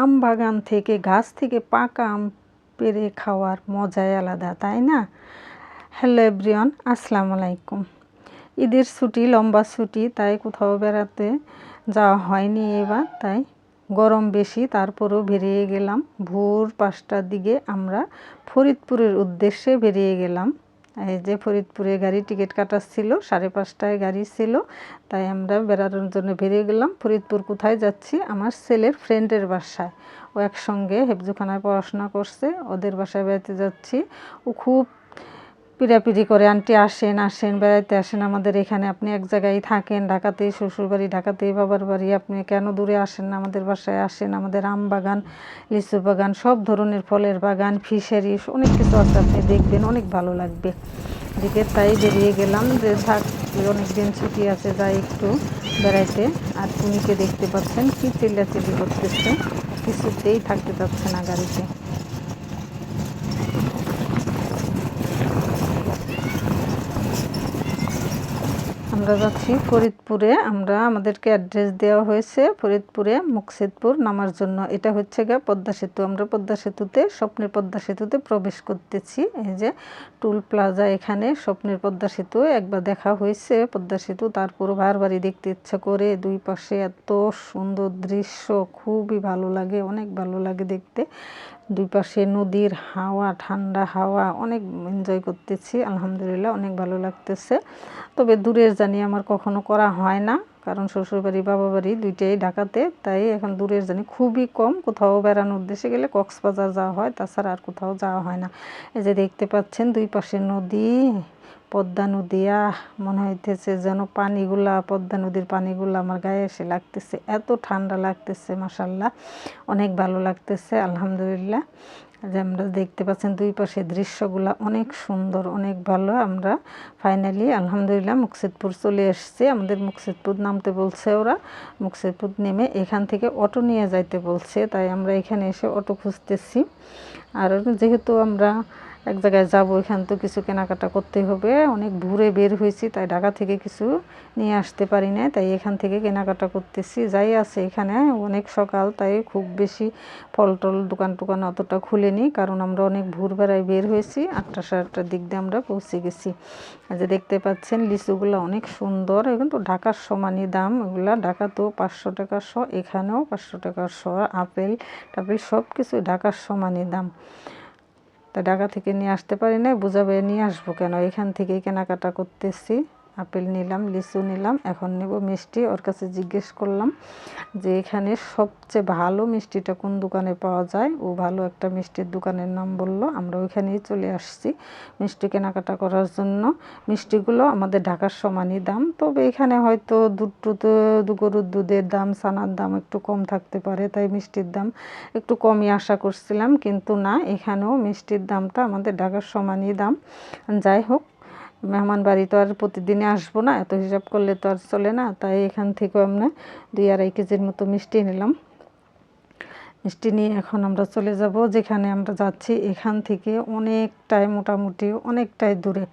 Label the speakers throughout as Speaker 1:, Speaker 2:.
Speaker 1: আম বাগান থেকে, গাছ থেকে পাকা আম পেরে খাওয়ার মজাই আলাদা, তাই না? হ্যালো এভরিওয়ান আসসালামু আলাইকুম। ঈদের ছুটি, লম্বা ছুটি, তাই কোথাও বেড়াতে যাওয়া হয়নি এবার, তাই গরম বেশি, তারপরেও বেরিয়ে গেলাম। ভোর পাঁচটার দিকে আমরা ফরিদপুরের উদ্দেশ্যে বেরিয়ে গেলাম। এই যে ফরিদপুরে গাড়ি টিকিট কাটার ছিল, সাড়ে পাঁচটায় গাড়ি ছিল, তাই আমরা বেড়ানোর জন্য বেরিয়ে গেলাম। ফরিদপুর কোথায় যাচ্ছি? আমার ছেলের ফ্রেন্ডের বাসায়। ও একসঙ্গে হেফজুখানায় পড়াশোনা করছে, ওদের বাসায় বেড়াতে যাচ্ছি। ও খুব পিড়াপিড়ি করে, আন্টি আসেন আসেন, বেড়াইতে আসেন আমাদের এখানে, আপনি এক জায়গায় থাকেন, ঢাকাতেই শ্বশুরবাড়ি, ঢাকাতেই বাবার বাড়ি, আপনি কেন দূরে আসেন না আমাদের বাসায়, আসেন আমাদের আম বাগান, লিচু বাগান, সব ধরনের ফলের বাগান ফিশারি অনেক কিছু আছে, আপনি দেখবেন, অনেক ভালো লাগবে। দিকে তাই বেরিয়ে গেলাম যে, থাক অনেক দিন ছুটি আছে, যাই একটু বেড়াইতে। আর তুমিকে দেখতে পাচ্ছেন, কি চিল্লাচিল্লি করতেছে, কিছুতেই থাকতে পারছে না গাড়িতে। আমরা যাচ্ছি ফরিদপুরে। আমরা, আমাদেরকে অ্যাড্রেস দেওয়া হয়েছে ফরিদপুরে মুকসিদপুর নামার জন্য। এটা হচ্ছে গিয়ে পদ্মা সেতু। আমরা পদ্মা সেতুতে, স্বপ্নের পদ্মা সেতুতে প্রবেশ করতেছি। এই যে টুল প্লাজা এখানে, স্বপ্নের পদ্মা সেতু। একবার দেখা হয়েছে পদ্মা সেতু, তারপর বারবারই দেখতে ইচ্ছা করে। দুই পাশে এত সুন্দর দৃশ্য, খুবই ভালো লাগে, অনেক ভালো লাগে দেখতে। দুই পাশে নদীর হাওয়া, ঠান্ডা হাওয়া, অনেক এনজয় করতেছি। আলহামদুলিল্লাহ, অনেক ভালো লাগতেছে। তবে দূরের জানি আমার কখনো করা হয় না, কারণ শ্বশুরবাড়ি বাবা বাড়ি দুইটাই ঢাকাতে, তাই এখন দূরের জানি খুবই কম। কোথাও বেড়ানোর উদ্দেশ্যে গেলে কক্সবাজার যাওয়া হয়, তাছাড়া আর কোথাও যাওয়া হয় না। এই যে দেখতে পাচ্ছেন দুই পাশে নদী পদ্মা নদী, আহ, মনে হইতেছে যেন পানিগুলা, পদ্মা নদীর পানিগুলা আমার গায়ে এসে লাগতেছে। এত ঠান্ডা লাগতেছে মাসাল্লাহ অনেক ভালো লাগতেছে, আলহামদুলিল্লাহ। যে আমরা দেখতে পাচ্ছেন দুই পাশে দৃশ্যগুলা অনেক সুন্দর, অনেক ভালো। আমরা ফাইনালি আলহামদুলিল্লাহ, মুকসিদপুর চলে এসছি। আমাদের মুকসিদপুর নামতে বলছে ওরা। মুকসিদপুর নেমে এখান থেকে অটো নিয়ে যাইতে বলছে। তাই আমরা এখানে এসে অটো খুঁজতেছি। আর যেহেতু আমরা এক জায়গায় যাব, এখান তো কিছু কেনাকাটা করতে হবে। অনেক ভোরে বের হয়েছি, তাই ঢাকা থেকে কিছু নিয়ে আসতে পারি না তাই এখান থেকে কেনাকাটা করতেছি। যাই আছে এখানে, অনেক সকাল, তাই খুব বেশি ফল টল, দোকান টোকান অতটা খুলেনি, কারণ আমরা অনেক ভোরবেলায় বের হয়েছি, আটটা সাড়ে আটটার দিক দিয়ে আমরা পৌঁছে গেছি। যে দেখতে পাচ্ছেন, লিচুগুলো অনেক সুন্দর এখন তো ঢাকার সমানই দাম, এগুলা তো পাঁচশো টাকা শ, এখানেও পাঁচশো টাকা শ, আপেল, টাপেল সব কিছু ঢাকার সমানই দাম। তা ঢাকা থেকে নিয়ে আসতে পারি না বুঝাবে নিয়ে আসব কেন? এখান থেকেই কেনাকাটা করতেছি। আপেল নিলাম, লিচু নিলাম, এখন নেব মিষ্টি। ওর কাছে জিজ্ঞেস করলাম যে এখানে সবচেয়ে ভালো মিষ্টিটা কোন দোকানে পাওয়া যায়? ও ভালো একটা মিষ্টির দোকানের নাম বলল, আমরা ওইখানেই চলে আসছি মিষ্টি কেনাকাটা করার জন্য। মিষ্টিগুলো আমাদের ঢাকার সমানই দাম, তবে এখানে হয়তো দুধ গরুর দুধের দাম, ছানার দাম একটু কম থাকতে পারে, তাই মিষ্টির দাম একটু কমই আশা করছিলাম, কিন্তু না, এখানেও মিষ্টির দামটা আমাদের ঢাকার সমানই দাম। যাই হোক মেহমান বাড়ি তো আর প্রতিদিনে আসব না, এত হিসাব করলে তো আর চলে না, তাই এখান থেকেও আমরা দুই আড়াই কেজির মতো মিষ্টি নিলাম। মিষ্টি নিয়ে এখন আমরা চলে যাব, যেখানে আমরা যাচ্ছি এখান থেকে অনেকটাই মোটামুটি অনেকটাই দূরে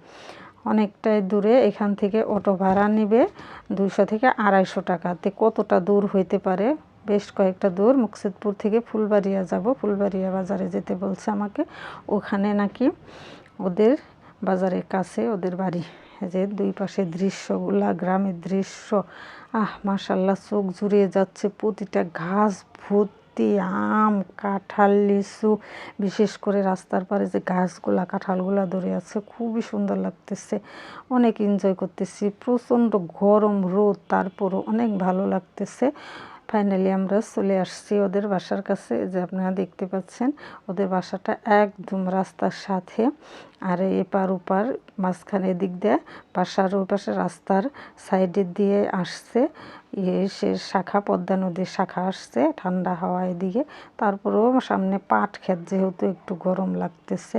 Speaker 1: অনেকটাই দূরে এখান থেকে অটো ভাড়া নেবে দুইশো থেকে আড়াইশো টাকাতে কতটা দূর হইতে পারে? বেশ কয়েকটা দূর, মুকসিদপুর থেকে ফুলবাড়িয়া যাব, ফুলবাড়িয়া বাজারে যেতে বলছে আমাকে, ওখানে নাকি ওদের বাজারের কাছে ওদের বাড়ি। যে দুই পাশে দৃশ্যগুলা, গ্রামের দৃশ্য। আহ মাসাল্লাহ চোখ জুড়িয়ে যাচ্ছে প্রতিটা ঘাস ভর্তি আম, কাঁঠাল, লিচু। বিশেষ করে রাস্তার পারে যে গাছগুলা, কাঁঠালগুলা ধরে আছে, খুবই সুন্দর লাগতেছে। অনেক এনজয় করতেছি। প্রচণ্ড গরম রোদ, তারপরও অনেক ভালো লাগতেছে। ফাইনালি আমরা চলে আসছি ওদের বাসার কাছে যে আপনারা দেখতে পাচ্ছেন, ওদের বাসাটা একদম রাস্তার সাথে, আর এপার ওপার মাঝখানে দিক দিয়ে বাসার ওই পাশে রাস্তার সাইডে দিয়ে আসছে। সে শাখা, পদ্মা নদীর শাখা আসছে, ঠান্ডা হাওয়া এদিকে। তারপরেও সামনে পাট ক্ষেত যেহেতু একটু গরম লাগতেছে,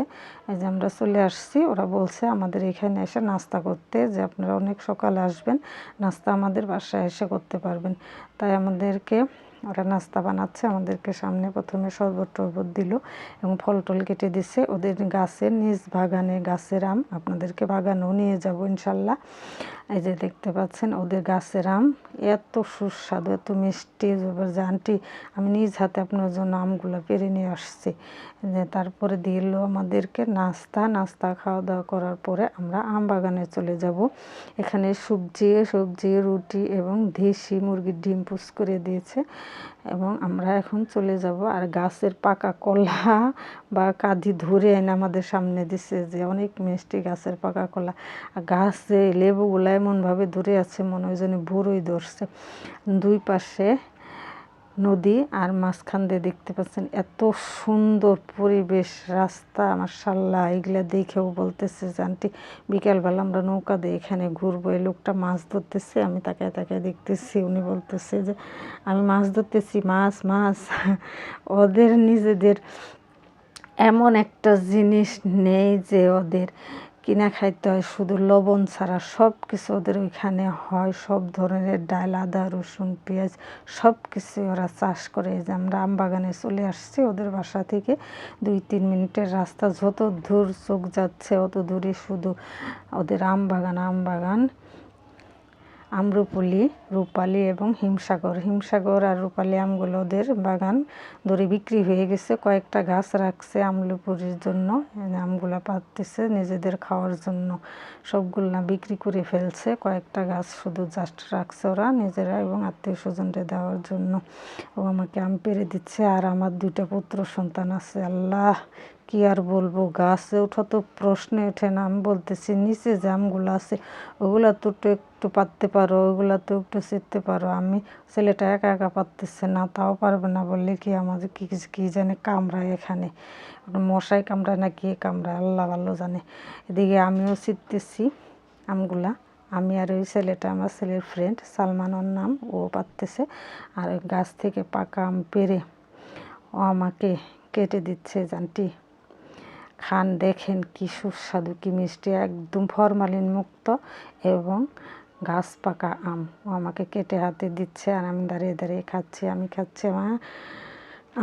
Speaker 1: এই যে আমরা চলে আসছি। ওরা বলছে, আমাদের এখানে এসে নাস্তা করতে যে আপনারা অনেক সকালে আসবেন, নাস্তা আমাদের বাসায় এসে করতে পারবেন। তাই আমাদেরকে ওরা নাস্তা বানাচ্ছে, আমাদেরকে সামনে প্রথমে শরবত টরবত দিল এবং ফল টল কেটে দিছে। ওদের গাছের নিজ বাগানে গাছের আম আপনাদেরকে বাগানেও নিয়ে যাব ইনশাল্লাহ। এই যে দেখতে পাচ্ছেন, ওদের গাছের আম এত সুস্বাদু, এত মিষ্টি। আন্টি, আমি নিজ হাতে আপনার জন্য আমগুলো পেরে নিয়ে আসছি। তারপরে দিল আমাদেরকে নাস্তা। নাস্তা খাওয়া দাওয়া করার পরে আমরা আম বাগানে চলে যাব। এখানে সবজি সবজি, রুটি এবং দেশি মুরগির ডিম পুষ করে দিয়েছে। এবং আমরা এখন চলে যাব আর গাছের পাকা কলা বা কাঁধি ধরে এনে আমাদের সামনে দিছে যে অনেক মিষ্টি গাছের পাকা কলা। আর গাছে লেবুগুলো এমনভাবে ধরে আছে মনে হয় যেন বড়ই ধরছে। দুই পাশে নদী আর মাঝখান দিয়ে দেখতে পাচ্ছেন এত সুন্দর পরিবেশ, রাস্তা মার্শাল্লাহ এগুলা দেখেও বলতেছে যে বিকালবেলা আমরা নৌকা দিয়ে এখানে ঘুরবো। এই লোকটা মাছ ধরতেছে, আমি তাকে তাকে দেখতেছি, উনি বলতেছে যে, আমি মাছ ধরতেছি, মাছ মাছ। ওদের নিজেদের এমন একটা জিনিস নেই যে ওদের কিনা খাইতে হয়, শুধু লবণ ছাড়া সব কিছু ওদের ওইখানে হয়, সব ধরনের ডাল, আদা, রসুন, পেঁয়াজ সব কিছু ওরা চাষ করে। যে আমরা আম বাগানে চলে আসছি, ওদের বাসা থেকে দুই তিন মিনিটের রাস্তা, যত দূর চোখ যাচ্ছে অত দূরে শুধু ওদের আমবাগান আমবাগান আম বাগান। আম্রপলি, রূপালি এবং হিমসাগর। হিমসাগর আর রূপালি আমগুলো ওদের বাগান ধরে বিক্রি হয়ে গেছে। কয়েকটা গাছ রাখছে আমলুপুরির জন্য আমগুলো পাততেছে নিজেদের খাওয়ার জন্য। সবগুলো না বিক্রি করে ফেলছে। কয়েকটা গাছ শুধু জাস্ট রাখছে ওরা নিজেরা এবং আত্মীয় স্বজনদের দেওয়ার জন্য। ও আমাকে আম পেরে দিচ্ছে আর আমার দুইটা পুত্র সন্তান আছে। আল্লাহ, কি আর বলব? গাছে ওঠা তো প্রশ্নে ওঠে না। আমি বলতেছি, নিচে যে আমগুলো আছে, ওগুলা তো একটু পাততে পারো ওগুলা তো একটু শিখতে পারো। আমি ছেলেটা একা একা পারতেছে না, তাও পারবে না বললে কি আমাদের কি কী জানে কামড়ায় এখানে। মশাই কামড়ায় না কে কামড়ায়, আল্লাহ ভালো জানে। এদিকে আমিও শিখতেছি আমগুলা। আমি আর ওই ছেলেটা, আমার ছেলের ফ্রেন্ড সালমান ওর নাম, ও পারতেছে। আর ওই গাছ থেকে পাকা আম পেরে ও আমাকে কেটে দিচ্ছে, জানটি। খান দেখেন কি সুস্বাদু, কি মিষ্টি, একদম ফরমালিন মুক্ত এবং গাছ পাকা আম। ও আমাকে কেটে হাতে দিচ্ছে আর আমি দাঁড়িয়ে দাঁড়িয়ে খাচ্ছি, আমি খাচ্ছি আমার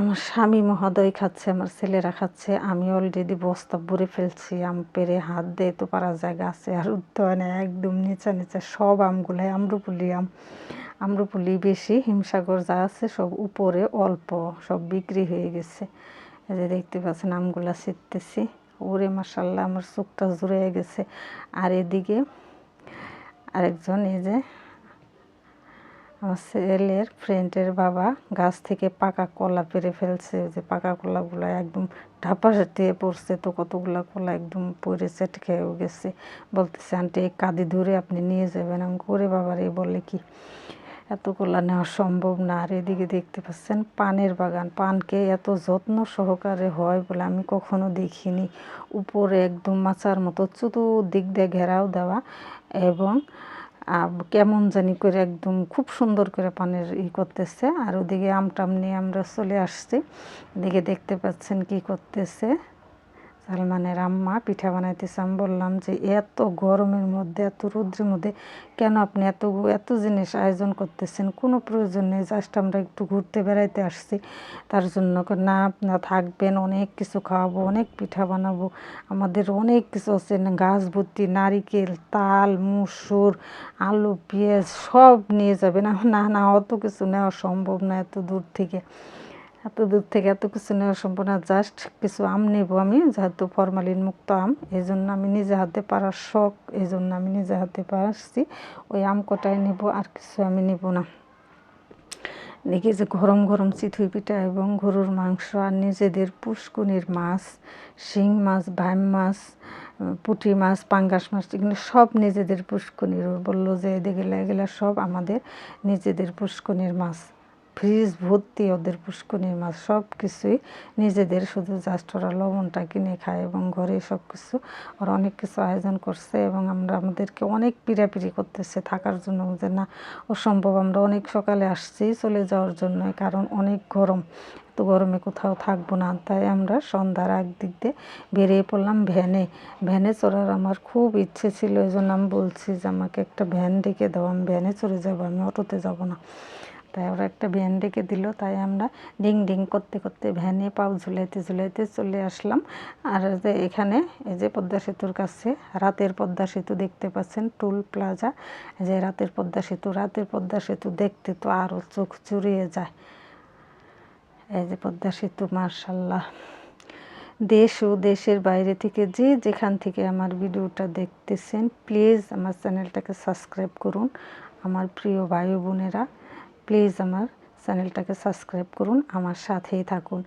Speaker 1: আমার স্বামী মহোদয় খাচ্ছে, আমার ছেলেরা খাচ্ছে, আমি অলরেডি বস্তা ভরে ফেলছি, আম পেরে হাত দিয়ে তো পারা যায়, গাছে আর উঠতে একদম নিচে নিচে সব আমগুলাই আম্রপুলি আম, আম্রপুলি বেশি, হিমসাগর যা আছে সব উপরে অল্প, সব বিক্রি হয়ে গেছে। এই যে দেখতে পাচ্ছেন আমগুলা ছিটতেছি, ওরে মাসাল্লাহ আমার চোখটা জুড়ে গেছে। আর এদিকে আরেকজন এই যে আমার ছেলের ফ্রেন্ডের বাবা গাছ থেকে পাকা কলা পেরে ফেলছে যে পাকা কলাগুলো একদম ঢাপা দিয়ে পড়ছে তো কতগুলো কলা একদম পরে চেট খেয়েও গেছে। বলতেছে, আন্টি কাঁদি ধরে আপনি নিয়ে যাবেন। আমি করে বাবার এই বলে কি? এত কলা নেওয়া সম্ভব না। আর এদিকে দেখতে পাচ্ছেন, পানের বাগান। পানকে এত যত্ন সহকারে হয় বলে আমি কখনো দেখিনি। উপরে একদম মাচার মতো চতুর্দিক দিয়ে ঘেরাও দেওয়া। এবং কেমন জানি করে একদম খুব সুন্দর করে পানের ই করতেছে। আর ওদিকে আমটাম নিয়ে আমরা চলে আসছি। এদিকে দেখতে পাচ্ছেন কি করতেছে। সালমানের আম্মা পিঠা বানাইতেছে। আমি বললাম যে, এত গরমের মধ্যে, এত রৌদ্রের মধ্যে কেন আপনি এত এত জিনিস আয়োজন করতেছেন? কোনো প্রয়োজন নেই, জাস্ট আমরা একটু ঘুরতে বেড়াইতে আসছি। তার জন্য না আপনার থাকবেন, অনেক কিছু খাওয়াবো, অনেক পিঠা বানাবো। আমাদের অনেক কিছু আছে গাছ ভর্তি, নারিকেল, তাল, মুসুর, আলু, পেঁয়াজ, সব নিয়ে যাবেন। না না, অত কিছু নেওয়া সম্ভব না, এত দূর থেকে। এত দূর থেকে এত কিছু নেওয়া সম্ভব না জাস্ট কিছু আম নেব আমি, যেহেতু ফরমালিন মুক্ত আম এই জন্য আমি নিজে হাতে পারার শখ এই জন্য আমি নিজে হাতে পারছি ওই আম কটাই নেব আর কিছু আমি নেব না। দেখি যে গরম গরম চিথুই পিঠা এবং গরুর মাংস আর নিজেদের পুষ্কুনির মাছ, শিং মাছ, ভাইম মাছ, পুঁটি মাছ, পাঙ্গাস মাছ, এগুলো সব নিজেদের পুষ্কুনির। বলল যে এদিকে এগুলো সব আমাদের নিজেদের পুষ্কুনির মাছ। ফ্রিজ ভর্তি ওদের পুষ্কনির মাছ সব কিছুই নিজেদের শুধু জাস্ট ওরা লবণটা কিনে খায় এবং ঘরে সব কিছু ওরা অনেক কিছু আয়োজন করছে এবং আমরা আমাদেরকে অনেক পিড়াপিড়ি করতেছে থাকার জন্য যে না, অসম্ভব, আমরা অনেক সকালে আসছি চলে যাওয়ার জন্য কারণ অনেক গরম তো গরমে কোথাও থাকব না। তাই আমরা সন্ধ্যার এক দিক দিয়ে বেরিয়ে পড়লাম ভ্যানে। ভ্যানে চড়ার আমার খুব ইচ্ছে ছিল এই জন্য আমি বলছি যে আমাকে একটা ভ্যান ডেকে দাও, আমি ভ্যানে চড়ে যাব, আমি অটোতে যাব না। তাই ওরা একটা ভ্যান ডেকে দিল, তাই আমরা ডিং ডিং করতে করতে ভ্যানে পাও ঝুলাইতে ঝুলাইতে চলে আসলাম। আর যে এখানে এই যে পদ্মা সেতুর কাছে, রাতের পদ্মা সেতু দেখতে পাচ্ছেন, টুল প্লাজা। যে রাতের পদ্মা সেতু, রাতের পদ্মা সেতু দেখতে তো আরও চোখ চুরিয়ে যায়। এই যে পদ্মা সেতু মার্শাল্লাহ দেশ ও দেশের বাইরে থেকে যে যেখান থেকে আমার ভিডিওটা দেখতেছেন, প্লিজ আমার চ্যানেলটাকে সাবস্ক্রাইব করুন। আমার প্রিয় ভাই বোনেরা প্লিজ আমার চ্যানেলটাকে সাবস্ক্রাইব করুন, আমার সাথেই থাকুন।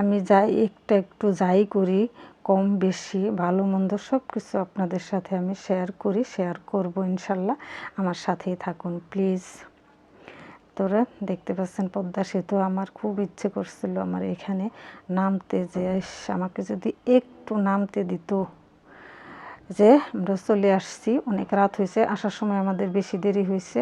Speaker 1: আমি যাই একটু একটু যাই করি, কম বেশি, ভালো মন্দ সব কিছু আপনাদের সাথে আমি শেয়ার করি শেয়ার করব ইনশাল্লাহ, আমার সাথেই থাকুন, প্লিজ। তোরা দেখতে পাচ্ছেন পদ্মা সেতু, আমার খুব ইচ্ছে করছিল আমার এখানে নামতে যে আমাকে যদি একটু নামতে দিত। যে, আমরা চলে আসছি, অনেক রাত হয়েছে, আসার সময় আমাদের বেশি দেরি হয়েছে।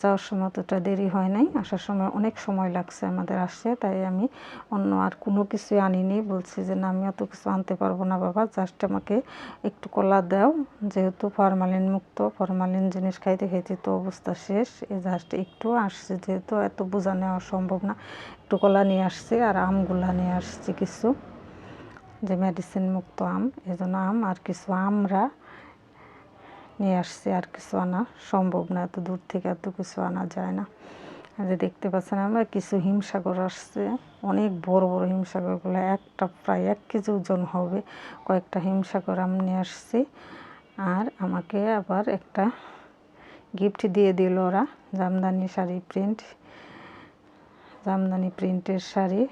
Speaker 1: যাওয়ার সময় অতটা দেরি হয় নাই। আসার সময় অনেক সময় লাগছে, আমাদের আসছে তাই আমি অন্য আর কোনো কিছু আনিনি। বলছি যে, না, আমি অত কিছু আনতে পারব না বাবা। জাস্ট আমাকে একটু কলা দাও। যেহেতু ফরমালিন মুক্ত, ফরমালিন জিনিস খাইতে খাইতে তো অবস্থা শেষ। এই জাস্ট একটু আসছে যেহেতু এত বোঝা নেওয়া সম্ভব না। একটু কলা নিয়ে আসছে আর আমগুলা নিয়ে আসছে কিছু। যে মেডিসিন মুক্ত আম। এই জন্য আম আর কিছু আমরা নিয়ে আসছি আর কিছু আনা। সম্ভব না, এত দূর থেকে এত কিছু আনা যায় না। যে দেখতে পাচ্ছেন আমরা, কিছু হিমসাগর আসছে। অনেক বড় বড় হিমসাগরগুলো, একটা প্রায় এক কেজি ওজন হবে। কয়েকটা হিমসাগর আমি নিয়ে আসছি। আর আমাকে আবার একটা গিফট দিয়ে দিল ওরা, জামদানি শাড়ি প্রিন্ট জামদানি প্রিন্টের শাড়ি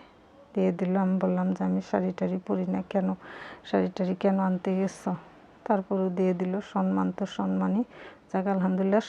Speaker 1: দিয়ে দিল। আমি বললাম যে, আমি শাড়ি টাড়ি পরি না কেন? শাড়ি টাড়ি কেন আনতে গেছো তারপরেও দিয়ে দিল সম্মান তো সম্মানই। যাক আলহামদুলিল্লাহ